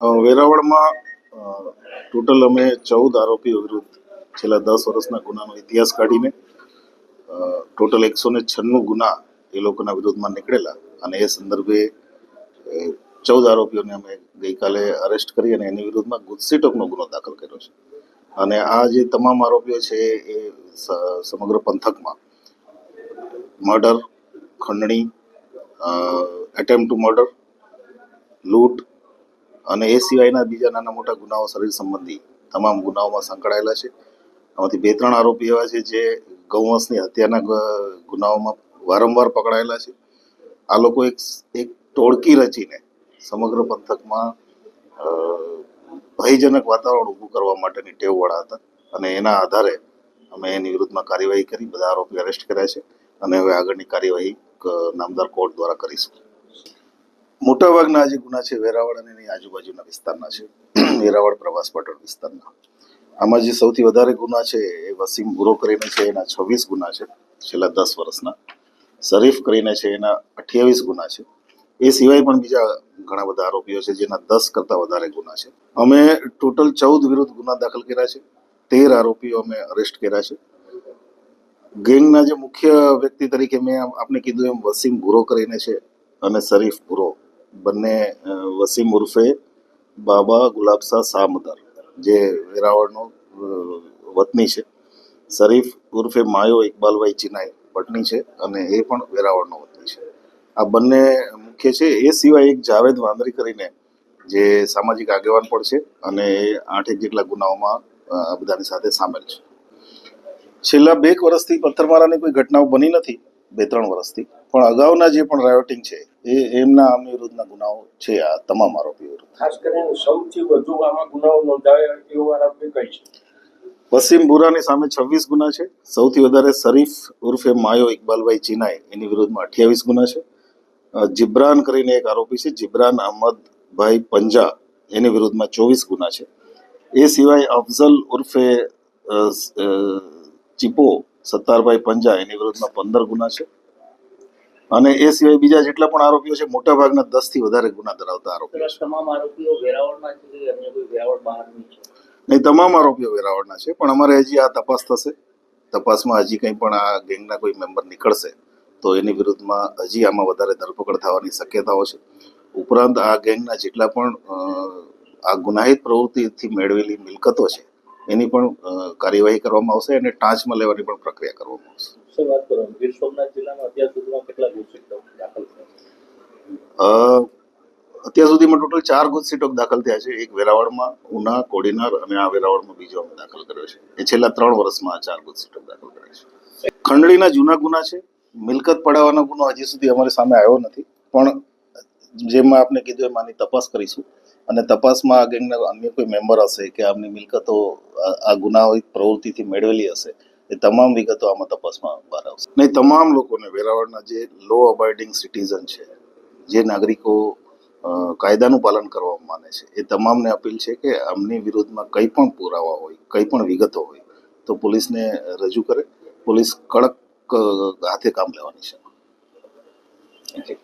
વેરાવળમાં total અમે ચૌદ આરોપીઓ વિરુદ્ધ છેલ્લા દસ વર્ષના ગુનાનો ઇતિહાસ કાઢીને ટોટલ એકસો ને છન્નું ગુના એ લોકોના વિરુદ્ધમાં નીકળેલા અને એ સંદર્ભે ચૌદ આરોપીઓને અમે ગઈકાલે અરેસ્ટ કરી અને એની વિરુદ્ધમાં ગુજસીટોકનો ગુનો દાખલ કર્યો છે. અને આ જે તમામ આરોપીઓ છે એ સમગ્ર પંથકમાં, મર્ડર, ખંડણી એટેમ્પ ટુ મર્ડર લૂંટ અને એ સિવાયના બીજા નાના મોટા ગુનાઓ શરીર સંબંધી તમામ ગુનાઓમાં સંકળાયેલા છે. આમાંથી બે ત્રણ આરોપી એવા છે જે ગૌવંશની હત્યાના ગુનાઓમાં વારંવાર પકડાયેલા છે. આ લોકો એક એક ટોળકી રચીને સમગ્ર પંથકમાં ભયજનક વાતાવરણ ઊભું કરવા માટેની ટેવવાળા હતા. અને એના આધારે અમે એની વિરુદ્ધમાં કાર્યવાહી કરી, બધા આરોપી અરેસ્ટ કર્યા છે. અને હવે આગળની કાર્યવાહી નામદાર કોર્ટ દ્વારા કરીશું. મોટાભાગના જે ગુના છે, વેરાવળ અને એની આજુબાજુના વિસ્તારના છે. વેરાવળ પ્રવાસ પાટણ વિસ્તારના. આમાં જે સૌથી વધારે ગુના છે, એ વસીમ ગુરો કરીને છે, એના છવ્વીસ ગુના છે, છેલ્લા દસ વર્ષના. શરીફ કરીને છે, એના અઠ્યાવીસ ગુના છે. એ સિવાય પણ બીજા ઘણા બધા આરોપીઓ છે, જેના દસ કરતાં વધારે ગુના છે. અમે ટોટલ ચૌદ વિરુદ્ધ ગુના દાખલ કર્યા છે. તેર આરોપીઓ અમે અરેસ્ટ કર્યા છે. ગેંગના જે મુખ્ય વ્યક્તિ તરીકે મેં આપને કીધું એમ વસીમ ગુરો કરીને છે અને શરીફ ભૂરો બંને વસીમ ઉર્ફે બાબા ગુલાબશાહ સામદર, જે વેરાવળનો વતની છે. શરીફ ઉર્ફે માયો ઇકબાલભાઈ ચિનાઈ પટની છે અને એ પણ વેરાવળનો વતની છે. આ બંને મુખ્ય છે. એ સિવાય એક જાવેદ વાંદરી કરીને જે સામાજિક આગેવાન પણ છે અને એ આઠેક જેટલા ગુનાઓમાં આ બધાની સાથે સામેલ છે. છેલ્લા બે વર્ષથી પથ્થરમારાની કોઈ ઘટનાઓ બની નથી. બે ત્રણ વર્ષથી. પણ અગાઉના જે પણ રાયોટિંગ છે એ એમના આમ વિરુદ્ધના ગુનાઓ છે આ તમામ આરોપીઓ વિરુદ્ધ. ખાસ કરીને સૌથી વધુ આમાં ગુનાઓ નોંધાયા એવો આરોપી કઈ છે? વસીમ બુરાની સામે છવ્વીસ ગુના છે. સૌથી વધારે શરીફ ઉર્ફે માયો ઇકબાલભાઈ ચિનાય એની વિરુદ્ધમાં અઠ્યાવીસ ગુના છે. જિબ્રાન કરીને એક આરોપી છે. જિબ્રાન અહમદભાઈ પંજા એની વિરુદ્ધમાં ચોવીસ ગુના છે. એ સિવાય અફઝલ ઉર્ફે ચીપો સત્તારભાઈ પંજા એની વિરુદ્ધમાં પંદર ગુના છે. અને એ સિવાય બીજા જેટલા પણ આરોપીઓ છે મોટા ભાગના દસથી વધારે ગુના ધરાવતા આરોપીઓ છે. તમામ આરોપીઓ વેરાવળના છે કે કોઈ વેરાવળ બહારની છે? નહીં તમામ આરોપીઓ વેરાવળના છે પણ અમારે હજી આ તપાસ થશે. તપાસમાં હજી કંઈ પણ આ ગેંગના કોઈ મેમ્બર નીકળશે તો એની વિરુદ્ધમાં હજી આમાં વધારે ધરપકડ થવાની શક્યતાઓ છે. ઉપરાંત આ ગેંગના જેટલા પણ આ ગુનાહિત પ્રવૃત્તિથી મેળવેલી મિલકતો છે એની પણ કાર્યવાહી કરવામાં આવશે અને ટાંચમાં લેવાની પણ પ્રક્રિયા કરવામાં આવશે. ગીર સોમનાથ જિલ્લામાં અત્યાર સુધીમાં કેટલા દાખલ અત્યાર સુધીમાં ટોટલ ચાર ગુજ સીટો દાખલ થયા છે. એક વેરાવળમાં ઉના કોડીનાર અને આ વેરાવળમાં બીજો અમે દાખલ કર્યો છે. એ છેલ્લા ત્રણ વર્ષમાં આ ચાર ગુજ સીટો દાખલ કર્યા છે. ખંડણીના જૂના ગુના છે. મિલકત પડાવવાનો ગુનો હજી સુધી અમારી સામે આવ્યો નથી. પણ જેમાં આપને કીધું એમ આની તપાસ કરીશું. અને તપાસમાં આ ગેંગના અન્ય કોઈ મેમ્બર હશે કે આમની મિલકતો આ- ગુનાહિત પ્રવૃત્તિથી મેળવેલી હશે એ તમામ વિગતો આમાં તપાસમાં બહાર આવશે. નહીં તમામ લોકોને વેરાવળના જે લો અબાઇડિંગ સિટીઝન છે જે નાગરિકો કાયદાનું પાલન કરવા માને છે એ તમામને અપીલ છે કે આમની વિરુદ્ધમાં કંઈ પણ પુરાવા હોય કંઈ પણ વિગતો હોય તો પોલીસને રજૂ કરે. પોલીસ કડક હાથે કામ લેવાની છે.